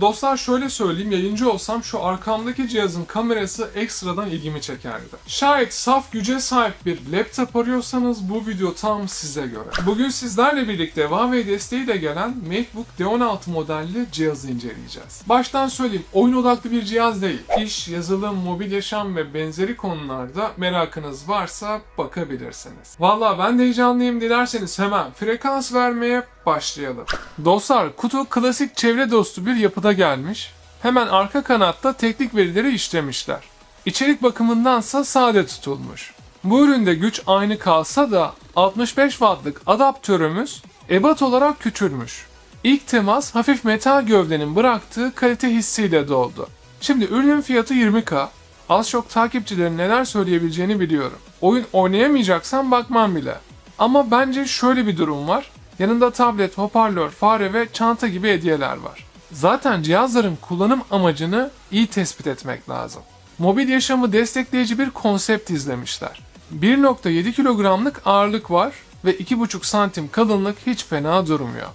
Dostlar şöyle söyleyeyim yayıncı olsam şu arkamdaki cihazın kamerası ekstradan ilgimi çekerdi. Şayet saf güce sahip bir laptop arıyorsanız bu video tam size göre. Bugün sizlerle birlikte Huawei desteğiyle gelen MacBook D16 modelli cihazı inceleyeceğiz. Baştan söyleyeyim oyun odaklı bir cihaz değil. İş, yazılım, mobil yaşam ve benzeri konularda merakınız varsa bakabilirsiniz. Valla ben de heyecanlıyım dilerseniz hemen frekans vermeye başlayalım. Dostlar kutu klasik çevre dostu bir yapıda gelmiş. Hemen arka kanatta teknik verileri işlemişler. İçerik bakımındansa sade tutulmuş. Bu üründe güç aynı kalsa da 65 wattlık adaptörümüz ebat olarak küçülmüş. İlk temas hafif metal gövdenin bıraktığı kalite hissiyle doldu. Şimdi ürünün fiyatı 20k. Az çok takipçilerin neler söyleyebileceğini biliyorum. Oyun oynayamayacaksan bakmam bile. Ama bence şöyle bir durum var. Yanında tablet, hoparlör, fare ve çanta gibi hediyeler var. Zaten cihazların kullanım amacını iyi tespit etmek lazım. Mobil yaşamı destekleyici bir konsept izlemişler. 1.7 kilogramlık ağırlık var ve 2.5 santim kalınlık hiç fena durmuyor.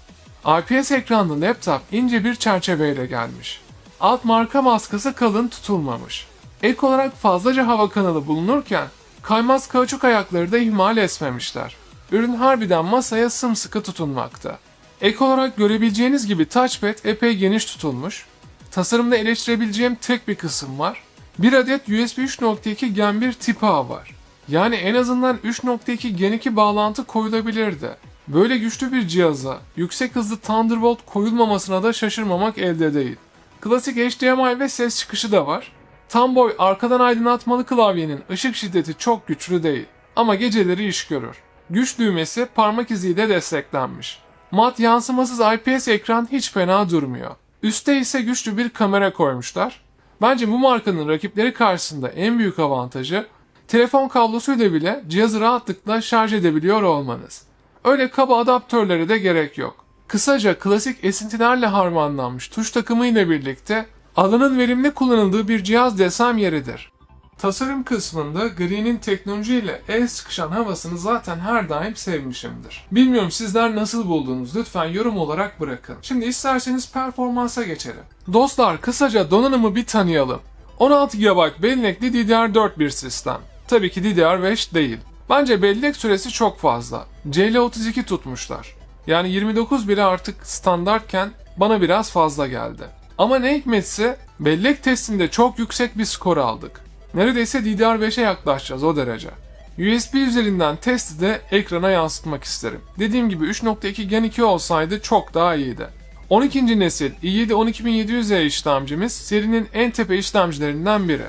IPS ekranlı laptop ince bir çerçeveyle gelmiş. Alt marka baskısı kalın tutulmamış. Ek olarak fazlaca hava kanalı bulunurken kaymaz kauçuk ayakları da ihmal etmemişler. Ürün harbiden masaya sımsıkı tutunmakta. Ek olarak görebileceğiniz gibi touchpad epey geniş tutulmuş. Tasarımda eleştirebileceğim tek bir kısım var. Bir adet USB 3.2 Gen 1 tip A var. Yani en azından 3.2 Gen 2 bağlantı koyulabilirdi. Böyle güçlü bir cihaza yüksek hızlı Thunderbolt koyulmamasına da şaşırmamak elde değil. Klasik HDMI ve ses çıkışı da var. Tam boy arkadan aydınlatmalı klavyenin ışık şiddeti çok güçlü değil ama geceleri iş görür. Güç düğmesi parmak iziyle desteklenmiş. Mat yansımasız IPS ekran hiç fena durmuyor. Üste ise güçlü bir kamera koymuşlar. Bence bu markanın rakipleri karşısında en büyük avantajı telefon kablosuyla bile cihazı rahatlıkla şarj edebiliyor olmanız. Öyle kaba adaptörlere de gerek yok. Kısaca klasik esintilerle harmanlanmış tuş takımı ile birlikte alanın verimli kullanıldığı bir cihaz desem yeridir. Tasarım kısmında gri'nin teknolojiyle el sıkışan havasını zaten her daim sevmişimdir. Bilmiyorum sizler nasıl buldunuz lütfen yorum olarak bırakın. Şimdi isterseniz performansa geçelim. Dostlar kısaca donanımı bir tanıyalım. 16 GB bellekli DDR4 bir sistem. Tabii ki DDR5 değil. Bence bellek süresi çok fazla. CL32 tutmuşlar. Yani 29 bile artık standartken bana biraz fazla geldi. Ama ne hikmetse bellek testinde çok yüksek bir skor aldık. Neredeyse DDR5'e yaklaşacağız o derece. USB üzerinden testi de ekrana yansıtmak isterim. Dediğim gibi 3.2 Gen 2 olsaydı çok daha iyiydi. 12. nesil i7 12700E işlemcimiz serinin en tepe işlemcilerinden biri.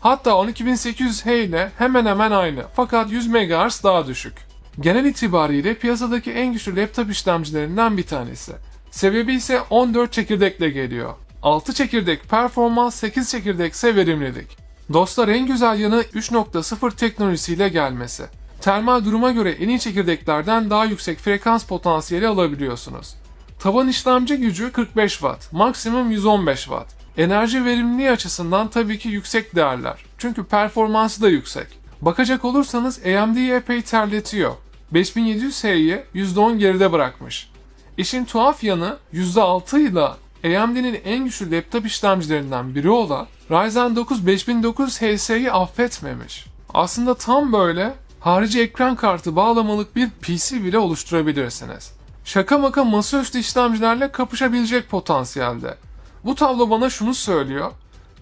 Hatta 12800H ile hemen hemen aynı fakat 100 MHz daha düşük. Genel itibariyle piyasadaki en güçlü laptop işlemcilerinden bir tanesi. Sebebi ise 14 çekirdekle geliyor. 6 çekirdek performans, 8 çekirdekse verimlilik. Dostlar en güzel yanı 3.0 teknolojisiyle gelmesi. Termal duruma göre en iyi çekirdeklerden daha yüksek frekans potansiyeli alabiliyorsunuz. Taban işlemci gücü 45 Watt, maksimum 115 Watt. Enerji verimliliği açısından tabii ki yüksek değerler. Çünkü performansı da yüksek. Bakacak olursanız AMD'yi epey terletiyor. 5700H'yi %10 geride bırakmış. İşin tuhaf yanı %6 ile AMD'nin en güçlü laptop işlemcilerinden biri olan Ryzen 9 5900 HS'yi affetmemiş. Aslında tam böyle harici ekran kartı bağlamalık bir PC bile oluşturabilirsiniz. Şaka maka masaüstü işlemcilerle kapışabilecek potansiyelde. Bu tablo bana şunu söylüyor.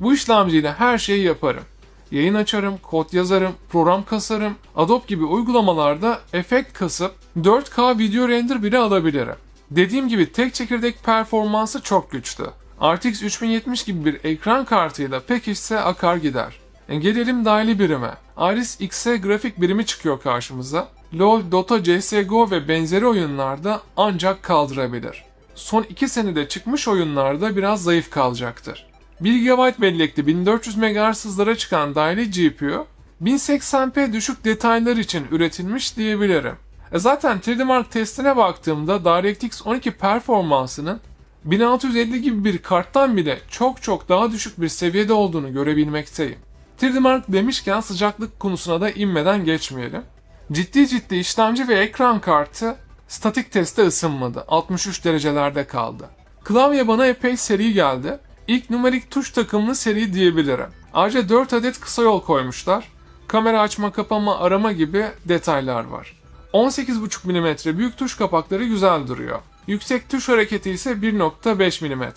Bu işlemciyle her şeyi yaparım. Yayın açarım, kod yazarım, program kasarım, Adobe gibi uygulamalarda efekt kasıp 4K video render bile alabilirim. Dediğim gibi tek çekirdek performansı çok güçlü. RTX 3070 gibi bir ekran kartıyla pekişse akar gider. E gelelim dahili birime. Iris Xe grafik birimi çıkıyor karşımıza. LoL, Dota, CSGO ve benzeri oyunlarda ancak kaldırabilir. Son 2 senede çıkmış oyunlarda biraz zayıf kalacaktır. 1 GB bellekli 1400 MHz hızlara çıkan dahili GPU 1080p düşük detaylar için üretilmiş diyebilirim. E zaten 3D Mark testine baktığımda DirectX 12 performansının 1650 gibi bir karttan bile çok çok daha düşük bir seviyede olduğunu görebilmekteyim. 3D Mark demişken sıcaklık konusuna da inmeden geçmeyelim. Ciddi ciddi işlemci ve ekran kartı statik testte ısınmadı. 63 derecelerde kaldı. Klavye bana epey seri geldi. İlk numerik tuş takımlı seri diyebilirim. Ayrıca 4 adet kısa yol koymuşlar. Kamera açma kapama arama gibi detaylar var. 18,5 mm büyük tuş kapakları güzel duruyor. Yüksek tuş hareketi ise 1.5 mm.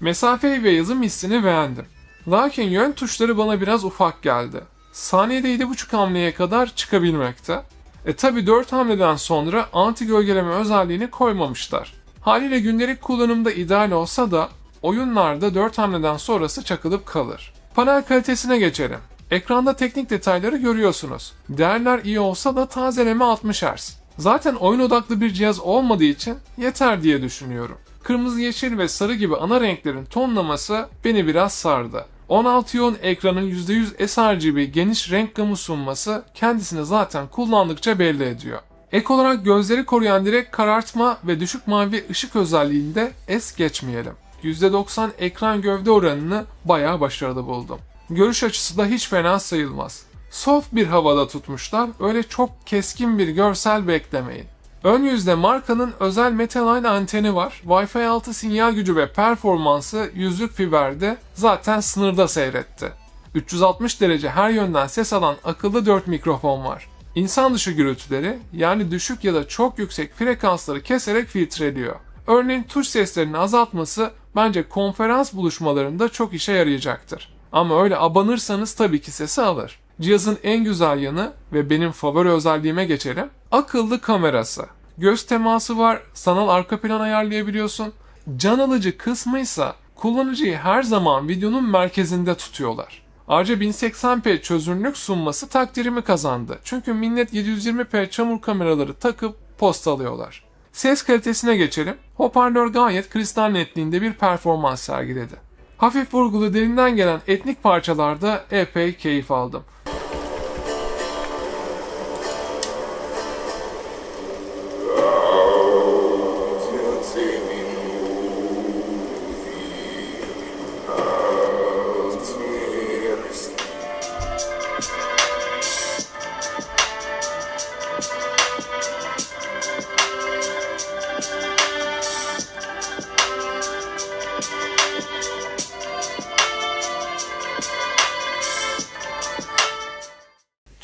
Mesafeyi ve yazım hissini beğendim. Lakin yön tuşları bana biraz ufak geldi. Saniyede 7.5 hamleye kadar çıkabilmekte. E tabi 4 hamleden sonra anti gölgeleme özelliğini koymamışlar. Haliyle gündelik kullanımda ideal olsa da oyunlarda 4 hamleden sonrası çakılıp kalır. Panel kalitesine geçelim. Ekranda teknik detayları görüyorsunuz. Değerler iyi olsa da tazeleme 60 Hz. Zaten oyun odaklı bir cihaz olmadığı için yeter diye düşünüyorum. Kırmızı, yeşil ve sarı gibi ana renklerin tonlaması beni biraz sardı. 16 yoğun ekranın %100 sRGB geniş renk gamı sunması kendisini zaten kullandıkça belli ediyor. Ek olarak gözleri koruyan direkt karartma ve düşük mavi ışık özelliğinde es geçmeyelim. %90 ekran gövde oranını bayağı başarılı buldum. Görüş açısı da hiç fena sayılmaz. Soft bir havada tutmuşlar, öyle çok keskin bir görsel beklemeyin. Ön yüzde markanın özel Metaline anteni var. Wi-Fi 6 sinyal gücü ve performansı yüzlük fiberde zaten sınırda seyretti. 360 derece her yönden ses alan akıllı 4 mikrofon var. İnsan dışı gürültüleri yani düşük ya da çok yüksek frekansları keserek filtreliyor. Örneğin tuş seslerini azaltması bence konferans buluşmalarında çok işe yarayacaktır. Ama öyle abanırsanız tabii ki sesi alır. Cihazın en güzel yanı ve benim favori özelliğime geçelim. Akıllı kamerası. Göz teması var, sanal arka plan ayarlayabiliyorsun. Can alıcı kısmıysa kullanıcıyı her zaman videonun merkezinde tutuyorlar. Ayrıca 1080p çözünürlük sunması takdirimi kazandı. Çünkü millet 720p çamur kameraları takıp post alıyorlar. Ses kalitesine geçelim. Hoparlör gayet kristal netliğinde bir performans sergiledi. Hafif vurgulu derinden gelen etnik parçalarda epey keyif aldım.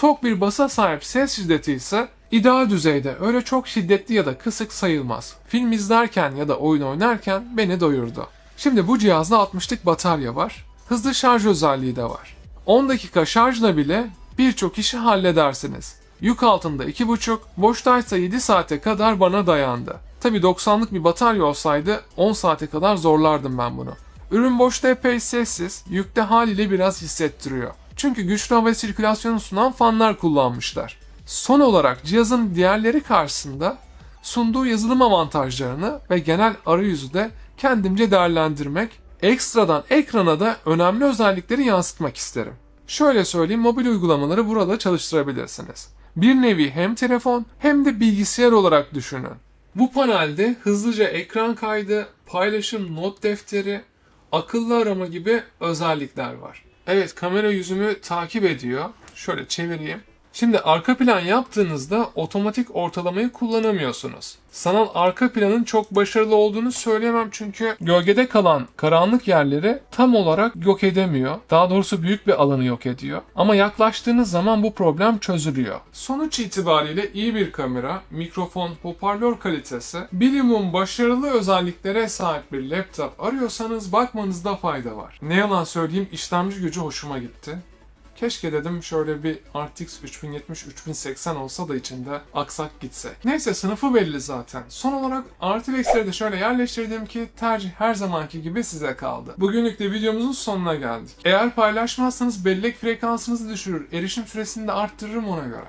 Tok bir basa sahip ses şiddeti ise ideal düzeyde öyle çok şiddetli ya da kısık sayılmaz. Film izlerken ya da oyun oynarken beni doyurdu. Şimdi bu cihazda 60'lık batarya var. Hızlı şarj özelliği de var. 10 dakika şarjla bile birçok işi halledersiniz. Yük altında 2,5, boştaysa 7 saate kadar bana dayandı. Tabi 90'lık bir batarya olsaydı 10 saate kadar zorlardım ben bunu. Ürün boşta epey sessiz, yükte haliyle biraz hissettiriyor. Çünkü güçlü hava sirkülasyonu sunan fanlar kullanmışlar. Son olarak cihazın diğerleri karşısında sunduğu yazılım avantajlarını ve genel arayüzü de kendimce değerlendirmek, ekstradan ekrana da önemli özellikleri yansıtmak isterim. Şöyle söyleyeyim, mobil uygulamaları burada çalıştırabilirsiniz. Bir nevi hem telefon hem de bilgisayar olarak düşünün. Bu panelde hızlıca ekran kaydı, paylaşım not defteri, akıllı arama gibi özellikler var. Evet kamera yüzümü takip ediyor. Şöyle çevireyim. Şimdi arka plan yaptığınızda otomatik ortalamayı kullanamıyorsunuz. Sanal arka planın çok başarılı olduğunu söyleyemem çünkü gölgede kalan karanlık yerleri tam olarak yok edemiyor. Daha doğrusu büyük bir alanı yok ediyor. Ama yaklaştığınız zaman bu problem çözülüyor. Sonuç itibariyle iyi bir kamera, mikrofon, hoparlör kalitesi, bilimum başarılı özelliklere sahip bir laptop arıyorsanız bakmanızda fayda var. Ne yalan söyleyeyim işlemci gücü hoşuma gitti. Keşke dedim şöyle bir RTX 3070 3080 olsa da içinde aksak gitse. Neyse sınıfı belli zaten. Son olarak eksileri de şöyle yerleştirdim ki tercih her zamanki gibi size kaldı. Bugünlük de videomuzun sonuna geldik. Eğer paylaşmazsanız bellek frekansınızı düşürür, erişim süresini de arttırırım ona göre.